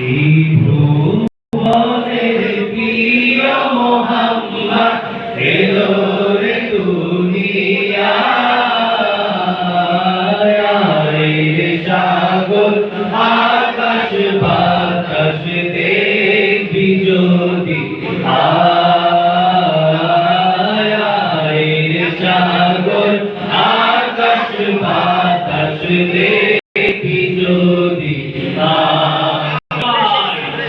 এই ভুবনের প্রিয় মোহাম্মদ এলো রে দুনিয়া রে সাগর আকাশ বাতাস দেখবি যদি রে সাগর আকাশ বাতাস দেখ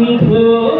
Santo